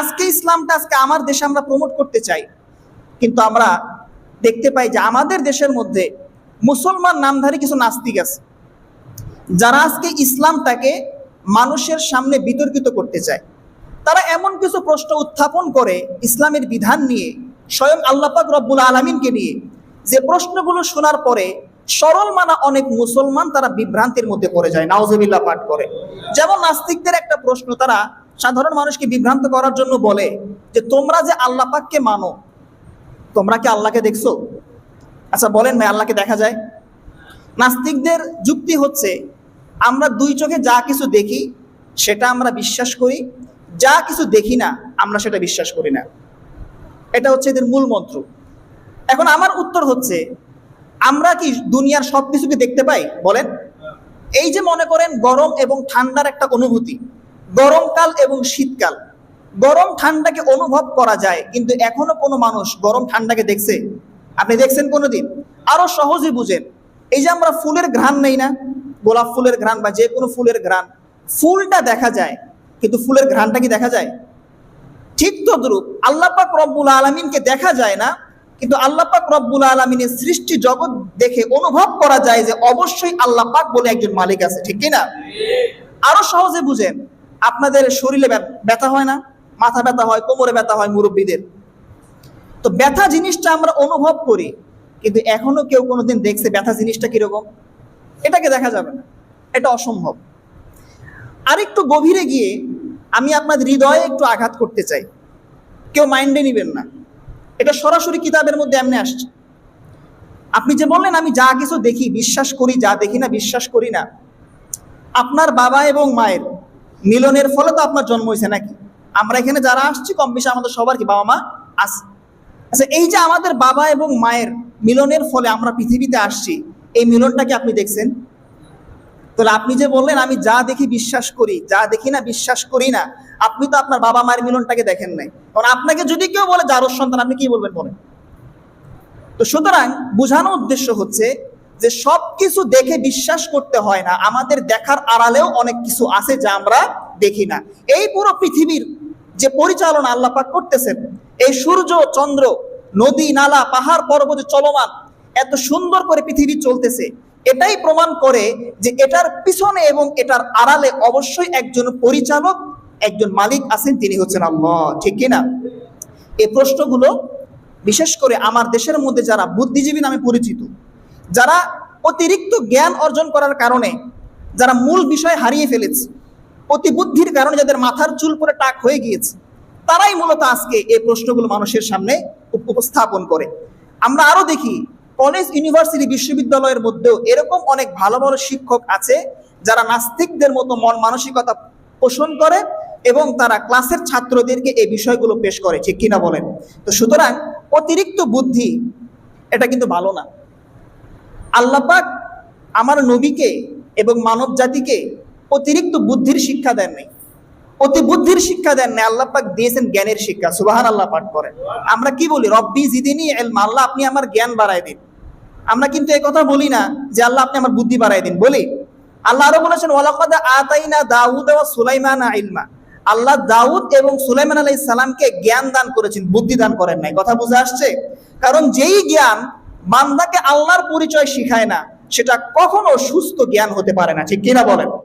আজকে ইসলামটা, আজকে আমার দেশে আমরা প্রমোট করতে চাই। কিন্তু আমরা দেখতে পাই যে আমাদের দেশের মধ্যে মুসলমান নামধারী কিছু নাস্তিক আছে, যারা আজকে ইসলামটাকে মানুষের সামনে বিতর্কিত করতে চায়। তারা এমন কিছু প্রশ্ন উত্থাপন করে ইসলামের বিধান নিয়ে, স্বয়ং আল্লাপাক রব্বুল আলমিনকে নিয়ে, যে প্রশ্নগুলো শোনার পরে সরল মানা অনেক মুসলমান তারা বিভ্রান্তির মধ্যে পড়ে যায় নাওজবিল্লা পাঠ করে। যেমন নাস্তিকদের একটা প্রশ্ন, তারা সাধারণ মানুষকে বিভ্রান্ত করার জন্য বলে যে তোমরা যে আল্লাহ পাককে মানো, তোমরা কি আল্লাহকে দেখছ? আচ্ছা বলেন ভাই, আল্লাহকে দেখা যায়। নাস্তিকদের যুক্তি হচ্ছে, আমরা দুই চোখে যা কিছু দেখি, সেটা আমরা বিশ্বাস করি, যা কিছু দেখি না, আমরা সেটা বিশ্বাস করি না। এটা হচ্ছে এদের মূল মন্ত্র। এখন আমার উত্তর হচ্ছে, আমরা কি দুনিয়ার সব কিছুকে দেখতে পাই? বলেন। এই যে মনে করেন গরম এবং ঠান্ডার একটা অনুভূতি গরমকাল এবং শীতকাল। গরম ঠান্ডাকে অনুভব করা যায়, কিন্তু এখনও কোনো মানুষ গরম ঠান্ডাকে দেখছে? আপনি দেখছেন কোনোদিন? আরও সহজে বুঝেন। এই যে আমরা ফুলের ঘ্রাণ নেই না? গোলাপ ফুলের ঘ্রাণ বা যে কোনো ফুলের ঘ্রাণ, ফুলটা দেখা যায়, কিন্তু ফুলের ঘ্রাণটা কি দেখা যায়? ঠিক তদ্রুপ আল্লাহ পাক রব্বুল আলমিনকে দেখা যায় না, কিন্তু আল্লাহ পাক রব্বুল আলমিনের সৃষ্টি জগৎ দেখে অনুভব করা যায় যে অবশ্যই আল্লাহ পাক বলে একজন মালিক আছে, ঠিক কিনা? আরও সহজে বুঝেন। আপনাদের শরীরে ব্যথা হয় না? মাথা ব্যথা হয়, কোমরে ব্যথা হয় মুরব্বীদের। তো ব্যথা জিনিসটা আমরা অনুভব করি, কিন্তু এখনও কেউ কোনোদিন দেখছে ব্যথা জিনিসটা কীরকম? এটাকে দেখা যাবে না। এটা অসম্ভব। আরেকটু গভীরে গিয়ে আমি আপনার হৃদয়ে একটু আঘাত করতে চাই। কেউ মাইন্ডে নিবেন না। এটা সরাসরি কিতাবের মধ্যে এমনি আসছে। আপনি যে বললেন, আমি যা কিছু দেখি, বিশ্বাস করি, যা দেখি না, বিশ্বাস করি না। আপনার বাবা এবং মায়ের মিলনের ফলে তো আপনার জন্ম হয়েছে নাকি? আমরা এখানে যারা আসছি, কম বেশি আমাদের সবার কি বাবা মা আছে? আচ্ছা এই যে আমাদের বাবা এবং মায়ের মিলনের ফলে আমরা পৃথিবীতে আসছি, এই মিলনটাকে আপনি দেখছেন? তাহলে আপনি যে বললেন, আমি যা দেখি বিশ্বাস করি, যা দেখি না বিশ্বাস করি না, আপনি তো আপনার বাবা মায়ের মিলনটাকে দেখেন নাই। কারণ আপনাকে যদি কেউ বলে যারোর সন্তান, আপনি কি বলবেন বলেন? তো সুতরাং বোঝানোর উদ্দেশ্য হচ্ছে যে সব কিছু দেখে বিশ্বাস করতে হয় না, আমাদের দেখার আড়ালেও অনেক কিছু আছে যা আমরা দেখি না। এই পুরো পৃথিবীর যে পরিচালনা আল্লাহ পাক করতেছেন, এই সূর্য, চন্দ্র, নদী, নালা, পাহাড়, পর্বত চলমান, এত সুন্দর করে পৃথিবী চলতেছে, এটাই প্রমাণ করে যে এটার পিছনে এবং এটার আড়ালে অবশ্যই একজন পরিচালক, একজন মালিক আছেন, তিনি হচ্ছেন আল্লাহ। ঠিক কিনা? এই প্রশ্নগুলো বিশেষ করে আমার দেশের মধ্যে যারা বুদ্ধিজীবী নামে পরিচিত যারা অতিরিক্ত জ্ঞান অর্জন করার কারণে যারা মূল বিষয় হারিয়ে ফেলেছে অতি বুদ্ধির কারণে যাদের মাথার চুল পরে টাক হয়ে গিয়েছে, তারাই মূলত আজকে এই প্রশ্নগুলো মানুষের সামনে উপস্থাপন করে। আমরা আরও দেখি, কলেজ ইউনিভার্সিটি বিশ্ববিদ্যালয়ের মধ্যেও এরকম অনেক ভালো ভালো শিক্ষক আছে যারা নাস্তিকদের মতো মন মানসিকতা পোষণ করে এবং তারা ক্লাসের ছাত্রদেরকে এই বিষয়গুলো পেশ করে, ঠিক কিনা বলেন? তো সুতরাং অতিরিক্ত বুদ্ধি এটা কিন্তু ভালো না। আল্লাপাক আমার নবীকে এবং মানব জাতিকে অতিরিক্ত বুদ্ধির শিক্ষা দেন নাই। অতি বুদ্ধির শিক্ষা দেন নাই, আল্লাহ পাক দিয়েছেন জ্ঞানের শিক্ষা সুবাহান আল্লাহ পাঠ করেন। আমরা কি বলি? রব্বি জিদিনী আল্লাহ আপনি আমার জ্ঞান বাড়ায় দিন। আমরা কিন্তু এই কথা বলি না যে আল্লাহ আপনি আমার বুদ্ধি বাড়ায় দিন, বলি। আল্লাহ আরও বলেছেন, ওয়ালাকাদ আতাইনা দাউদ ওয়া সুলাইমান ইলমা। আল্লাহ দাউদ এবং সুলাইমান আলাইহিস সালামকে জ্ঞান দান করেছেন, বুদ্ধি দান করেন নাই। কথা বুঝে আসছে? কারণ যেই জ্ঞান বান্দাকে আল্লাহর পরিচয় শিখায় না, সেটা কখনো সুস্থ জ্ঞান হতে পারে না। ঠিক কিনা বলেন?